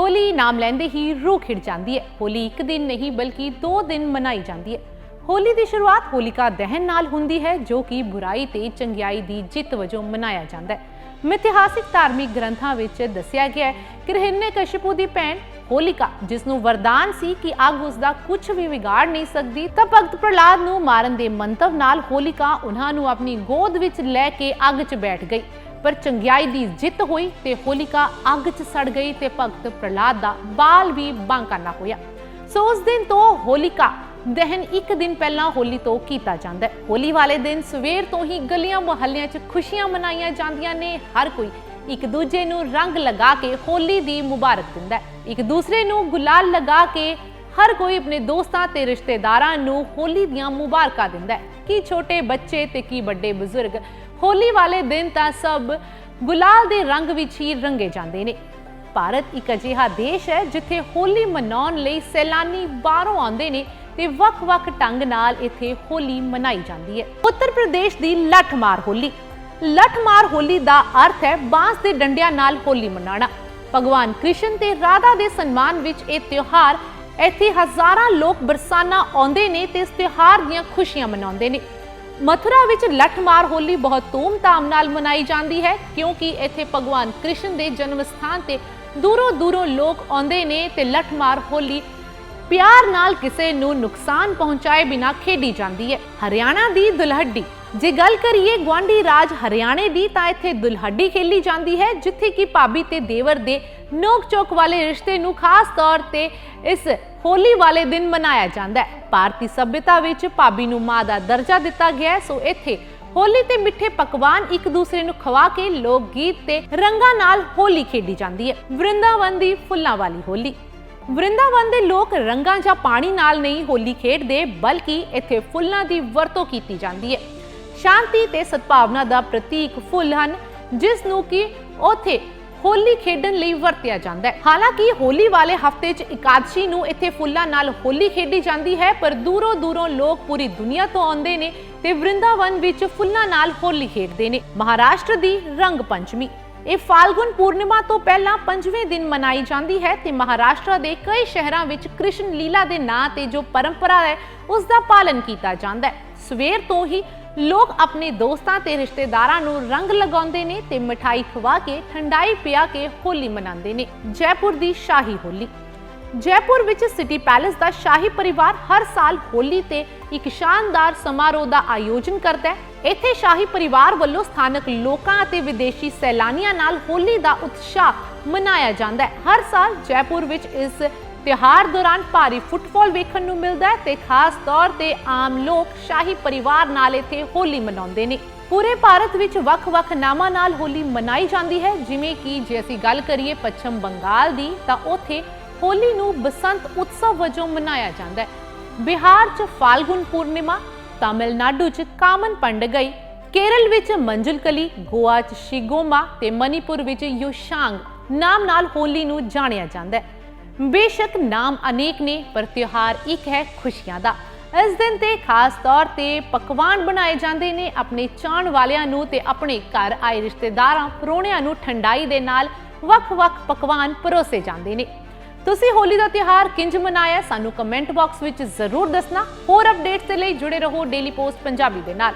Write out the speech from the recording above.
ਹੋਲੀ ਨਾਮ ਲੈਂਦੇ ਹੀ ਰੂਹ ਖਿੜ ਜਾਂਦੀ ਹੈ। ਹੋਲੀ ਇੱਕ ਦਿਨ ਨਹੀਂ ਬਲਕਿ ਦੋ ਦਿਨ ਮਨਾਈ ਜਾਂਦੀ ਹੈ। ਹੋਲੀ ਦੀ ਸ਼ੁਰੂਆਤ ਹੋਲਿਕਾ ਦਹਨ ਨਾਲ ਹੁੰਦੀ ਹੈ, ਜੋ ਕਿ ਬੁਰਾਈ ਤੇ ਚੰਗਿਆਈ ਦੀ ਜਿੱਤ ਵਜੋਂ ਮਨਾਇਆ ਜਾਂਦਾ ਹੈ। ਮਿਥਿਹਾਸਿਕ ਧਾਰਮਿਕ ਗ੍ਰੰਥਾਂ ਵਿੱਚ ਦੱਸਿਆ ਗਿਆ ਹੈ ਕਿ ਹਿਰਣਿਆਕਸ਼ਿਪੂ ਦੀ ਭੈਣ ਹੋਲਿਕਾ, ਜਿਸ ਨੂੰ ਵਰਦਾਨ ਸੀ ਕਿ ਅੱਗ ਉਸ ਦਾ ਕੁਝ ਵੀ ਵਿਗਾੜ ਨਹੀਂ ਸਕਦੀ, ਤਾਂ ਭਗਤ ਪ੍ਰਹਲਾਦ ਨੂੰ ਮਾਰਨ ਦੇ ਮੰਤਵ ਨਾਲ ਹੋਲਿਕਾ ਉਹਨਾਂ ਨੂੰ ਆਪਣੀ ਗੋਦ ਵਿੱਚ ਲੈ ਕੇ ਅੱਗ 'ਚ ਬੈਠ ਗਈ। ਪਰ ਚੰਗਿਆਈ ਦੀ ਜਿੱਤ ਹੋਈ ਤੇ ਹੋਲਿਕਾ ਅੱਗ 'ਚ ਸੜ ਗਈ ਤੇ ਭਗਤ ਪ੍ਰਹਲਾਦ ਦਾ ਬਾਲ ਵੀ ਬਾਂਕਾ ਹੋਇਆ। ਸੋ ਉਸ ਦਿਨ ਤੋਂ ਹੋਲਿਕਾ ਦਹਨ ਇੱਕ ਦਿਨ ਪਹਿਲਾਂ ਹੋਲੀ ਤੋਂ ਕੀਤਾ ਜਾਂਦਾ ਹੈ। ਹੋਲੀ ਵਾਲੇ ਦਿਨ ਸਵੇਰ ਤੋਂ ਹੀ ਗਲੀਆਂ ਮੁਹੱਲਿਆਂ 'ਚ ਖੁਸ਼ੀਆਂ ਮਨਾਈਆਂ ਜਾਂਦੀਆਂ ਨੇ। ਹਰ ਕੋਈ ਇੱਕ ਦੂਜੇ ਨੂੰ ਰੰਗ ਲਗਾ ਕੇ ਹੋਲੀ ਦੀ ਮੁਬਾਰਕ ਦਿੰਦਾ ਹੈ। ਇੱਕ ਦੂਸਰੇ ਨੂੰ ਗੁਲਾਲ ਲਗਾ ਕੇ ਹਰ ਕੋਈ ਆਪਣੇ ਦੋਸਤਾਂ ਤੇ ਰਿਸ਼ਤੇਦਾਰਾਂ ਨੂੰ ਹੋਲੀ ਦੀਆਂ ਮੁਬਾਰਕਾਂ ਦਿੰਦਾ ਹੈ। ਕੀ ਛੋਟੇ ਬੱਚੇ ਤੇ ਕੀ ਵੱਡੇ ਬਜ਼ੁਰਗ ਹੋਲੀ ਵਾਲੇ ਦਿਨ ਤਾਂ ਸਭ ਗੁਲਾਲ ਦੇ ਰੰਗ ਵਿੱਚ ਹੀ ਰੰਗੇ ਜਾਂਦੇ ਨੇ। ਭਾਰਤ ਇੱਕ ਅਜਿਹਾ ਦੇਸ਼ ਹੈ ਜਿੱਥੇ ਹੋਲੀ ਮਨਾਉਣ ਲਈ ਸੈਲਾਨੀ ਬਾਹਰੋਂ ਆਉਂਦੇ ਨੇ ਤੇ ਵੱਖ-ਵੱਖ ਢੰਗ ਨਾਲ ਇੱਥੇ ਹੋਲੀ ਮਨਾਈ ਜਾਂਦੀ ਹੈ। ਉੱਤਰ ਪ੍ਰਦੇਸ਼ ਦੀ ਲੱਠ ਮਾਰ ਹੋਲੀ। ਲੱਠ ਮਾਰ ਹੋਲੀ ਦਾ ਅਰਥ ਹੈ ਬਾਂਸ ਦੇ ਡੰਡਿਆਂ ਨਾਲ ਹੋਲੀ ਮਨਾਉਣਾ। ਭਗਵਾਨ ਕ੍ਰਿਸ਼ਨ ਤੇ ਰਾਧਾ ਦੇ ਸਨਮਾਨ ਵਿੱਚ ਇਹ ਤਿਉਹਾਰ ਇੱਥੇ ਹਜ਼ਾਰਾਂ ਲੋਕ ਬਰਸਾਨਾ ਆਉਂਦੇ ਨੇ ਤੇ ਇਸ ਤਿਉਹਾਰ ਦੀਆਂ ਖੁਸ਼ੀਆਂ ਮਨਾਉਂਦੇ ਨੇ। ਮਥੁਰਾ ਵਿੱਚ ਲੱਠਮਾਰ ਹੋਲੀ ਬਹੁਤ ਧੂਮ-ਧਾਮ ਨਾਲ ਮਨਾਈ ਜਾਂਦੀ ਹੈ, ਕਿਉਂਕਿ ਇੱਥੇ ਭਗਵਾਨ ਕ੍ਰਿਸ਼ਨ ਦੇ ਜਨਮ ਸਥਾਨ ਤੇ ਦੂਰੋਂ ਦੂਰੋਂ ਲੋਕ ਆਉਂਦੇ ਨੇ ਤੇ ਲੱਠਮਾਰ ਹੋਲੀ ਪਿਆਰ ਨਾਲ ਕਿਸੇ ਨੂੰ ਨੁਕਸਾਨ ਪਹੁੰਚਾਏ ਬਿਨਾ ਖੇਡੀ ਜਾਂਦੀ ਹੈ। ਹਰਿਆਣਾ ਦੀ ਦੁਲਹੱਡੀ। ਜੇ ਗੱਲ ਕਰੀਏ ਗਵਾਂਡੀ ਰਾਜ ਹਰਿਆਣੇ ਦੀ, ਤਾਂ ਇੱਥੇ ਦੁਲਹੱਡੀ ਖੇਲੀ ਜਾਂਦੀ ਹੈ, ਜਿੱਥੇ ਕਿ ਭਾਬੀ ਤੇ ਦੇਵਰ ਦੇ ਨੋਕ ਚੋਕ ਵਾਲੇ ਰਿਸ਼ਤੇ ਨੂੰ ਖਾਸ ਤੌਰ ਤੇ ਇਸ ਹੋਲੀ ਵਾਲੇ ਦਿਨ ਮਨਾਇਆ ਜਾਂਦਾ ਹੈ। ਭਾਰਤੀ ਸਭਿਅਤਾ ਵਿੱਚ ਭਾਬੀ ਨੂੰ ਮਾਂ ਦਾ ਦਰਜਾ ਦਿੱਤਾ ਗਿਆ ਸੋ ਇੱਥੇ ਹੋਲੀ ਤੇ ਮਿੱਠੇ ਪਕਵਾਨ ਇੱਕ ਦੂਸਰੇ ਨੂੰ ਖਵਾ ਕੇ ਲੋਕ ਗੀਤ ਤੇ ਰੰਗਾਂ ਨਾਲ ਹੋਲੀ ਖੇਡੀ ਜਾਂਦੀ ਹੈ। ਵਰਿੰਦਾਵਨ ਦੀ ਫੁੱਲਾਂ ਵਾਲੀ ਹੋਲੀ। ਵਰਿੰਦਾਵਨ ਦੇ ਲੋਕ ਰੰਗਾਂ ਜਾਂ ਪਾਣੀ ਨਾਲ ਨਹੀਂ ਹੋਲੀ ਖੇਡਦੇ, ਬਲਕਿ ਇੱਥੇ ਫੁੱਲਾਂ ਦੀ ਵਰਤੋਂ ਕੀਤੀ ਜਾਂਦੀ ਹੈ। ਸ਼ਾਂਤੀ ਤੇ ਸਦਭਾਵਨਾ ਦਾ ਪ੍ਰਤੀਕ ਫੁੱਲ ਹਨ, ਜਿਸ ਨੂੰ ਕਿ ਉਥੇ ਹੋਲੀ ਖੇਡਣ ਲਈ ਵਰਤਿਆ ਜਾਂਦਾ ਹੈ। ਹਾਲਾਂਕਿ ਹੋਲੀ ਵਾਲੇ ਹਫ਼ਤੇ 'ਚ ਇਕਾਦਸ਼ੀ ਨੂੰ ਇੱਥੇ ਫੁੱਲਾਂ ਨਾਲ ਹੋਲੀ ਖੇਡੀ ਜਾਂਦੀ ਹੈ, ਪਰ ਦੂਰੋਂ ਦੂਰੋਂ ਲੋਕ ਪੂਰੀ ਦੁਨੀਆ ਤੋਂ ਆਉਂਦੇ ਨੇ ਤੇ ਵਰਿੰਦਾਵਨ ਵਿੱਚ ਫੁੱਲਾਂ ਨਾਲ ਹੋਲੀ ਖੇਡਦੇ ਨੇ। ਮਹਾਰਾਸ਼ਟਰ ਦੀ ਰੰਗ ਪੰਚਮੀ ਇਹ ਫਾਲਗੁਨ ਪੂਰਨਿਮਾ ਤੋਂ ਪਹਿਲਾਂ ਪੰਜਵੇਂ ਦਿਨ ਮਨਾਈ ਜਾਂਦੀ ਹੈ ਤੇ ਮਹਾਰਾਸ਼ਟਰ ਦੇ ਕਈ ਸ਼ਹਿਰਾਂ ਵਿੱਚ ਕ੍ਰਿਸ਼ਨ ਲੀਲਾ ਦੇ ਨਾਂ ਤੇ ਜੋ ਪਰੰਪਰਾ ਹੈ, ਉਸ ਦਾ ਪਾਲਨ ਕੀਤਾ ਜਾਂਦਾ ਹੈ। ਸਵੇਰ ਤੋਂ ਹੀ ਲੋਕ ਆਪਣੇ ਦੋਸਤਾਂ ਤੇ ਰਿਸ਼ਤੇਦਾਰਾਂ ਨੂੰ ਰੰਗ ਲਗਾਉਂਦੇ ਨੇ ਤੇ ਮਠਾਈ ਖਵਾ ਕੇ, ਠੰਡਾਈ ਪਿਆ ਕੇ ਹੋਲੀ ਮਨਾਉਂਦੇ ਨੇ। ਜੈਪੁਰ ਦੀ ਸ਼ਾਹੀ ਹੋਲੀ। ਜੈਪੁਰ ਵਿੱਚ ਸਿਟੀ ਪੈਲੇਸ ਦਾ ਸ਼ਾਹੀ ਪਰਿਵਾਰ ਹਰ ਸਾਲ ਹੋਲੀ ਤੇ ਇੱਕ ਸ਼ਾਨਦਾਰ ਸਮਾਰੋਹ ਦਾ ਆਯੋਜਨ ਕਰਦਾ ਹੈ। ਇੱਥੇ ਸ਼ਾਹੀ ਪਰਿਵਾਰ ਵੱਲੋਂ ਸਥਾਨਕ ਲੋਕਾਂ ਅਤੇ ਵਿਦੇਸ਼ੀ ਸੈਲਾਨੀਆਂ ਨਾਲ ਹੋਲੀ ਦਾ ਉਤਸ਼ਾਹ ਮਨਾਇਆ ਜਾਂਦਾ ਹੈ। ਹਰ ਸਾਲ ਜੈਪੁਰ ਵਿੱਚ ਇਸ ਤਿਉਹਾਰ ਦੌਰਾਨ ਭਾਰੀ ਫੁੱਟਫਾਲ ਵੇਖਣ ਨੂੰ ਮਿਲਦਾ ਹੈ ਤੇ ਖਾਸ ਤੌਰ ਤੇ ਆਮ ਲੋਕ ਸ਼ਾਹੀ ਪਰਿਵਾਰ ਨਾਲ ਇੱਥੇ ਹੋਲੀ ਮਨਾਉਂਦੇ ਨੇ। ਪੂਰੇ ਭਾਰਤ ਵਿੱਚ ਵੱਖ-ਵੱਖ ਨਾਮਾਂ ਨਾਲ ਹੋਲੀ ਮਨਾਈ ਜਾਂਦੀ ਹੈ। ਜਿਵੇਂ ਕਿ ਜੇ ਅਸੀਂ ਗੱਲ ਕਰੀਏ ਪੱਛਮ ਬੰਗਾਲ ਦੀ, ਤਾਂ ਉੱਥੇ ਹੋਲੀ ਨੂੰ ਬਸੰਤ ਉਤਸਵ ਵਜੋਂ ਮਨਾਇਆ ਜਾਂਦਾ ਹੈ। ਬਿਹਾਰ 'ਚ ਫਾਲਗੁਨ ਪੂਰਨਿਮਾ, ਤਾਮਿਲਨਾਡੂ 'ਚ ਕਾਮਨ ਪੰਡਗਈ ਕੇਰਲ ਵਿੱਚ ਮੰਜੁਲਕਲੀ ਗੋਆ 'ਚ ਸ਼ਿਗੋਮਾ ਤੇ ਮਨੀਪੁਰ ਵਿੱਚ ਯੋਸ਼ਾਂਗ ਨਾਮ ਨਾਲ ਹੋਲੀ ਨੂੰ ਜਾਣਿਆ ਜਾਂਦਾ ਹੈ। ਬੇਸ਼ੱਕ ਨਾਮ ਅਨੇਕ ਨੇ, ਪਰ ਤਿਉਹਾਰ ਇੱਕ ਹੈ ਖੁਸ਼ੀਆਂ ਦਾ। ਇਸ ਦਿਨ ਤੇ ਖਾਸ ਤੌਰ ਤੇ ਪਕਵਾਨ ਬਣਾਏ ਜਾਂਦੇ ਨੇ, ਆਪਣੇ ਚਾਹਣ ਵਾਲਿਆਂ ਨੂੰ ਤੇ ਆਪਣੇ ਘਰ ਆਏ ਰਿਸ਼ਤੇਦਾਰਾਂ ਪਰੋਣਿਆਂ ਨੂੰ ਠੰਡਾਈ ਦੇ ਨਾਲ ਵੱਖ-ਵੱਖ ਪਕਵਾਨ ਪਰੋਸੇ ਜਾਂਦੇ ਨੇ। ਤੁਸੀਂ ਹੋਲੀ ਦਾ ਤਿਉਹਾਰ ਕਿੰਜ ਮਨਾਇਆ ਸਾਨੂੰ ਕਮੈਂਟ ਬਾਕਸ ਵਿੱਚ ਜ਼ਰੂਰ ਦੱਸਣਾ। ਹੋਰ ਅਪਡੇਟਸ ਦੇ ਲਈ ਜੁੜੇ ਰਹੋ ਡੇਲੀ ਪੋਸਟ ਪੰਜਾਬੀ ਦੇ ਨਾਲ।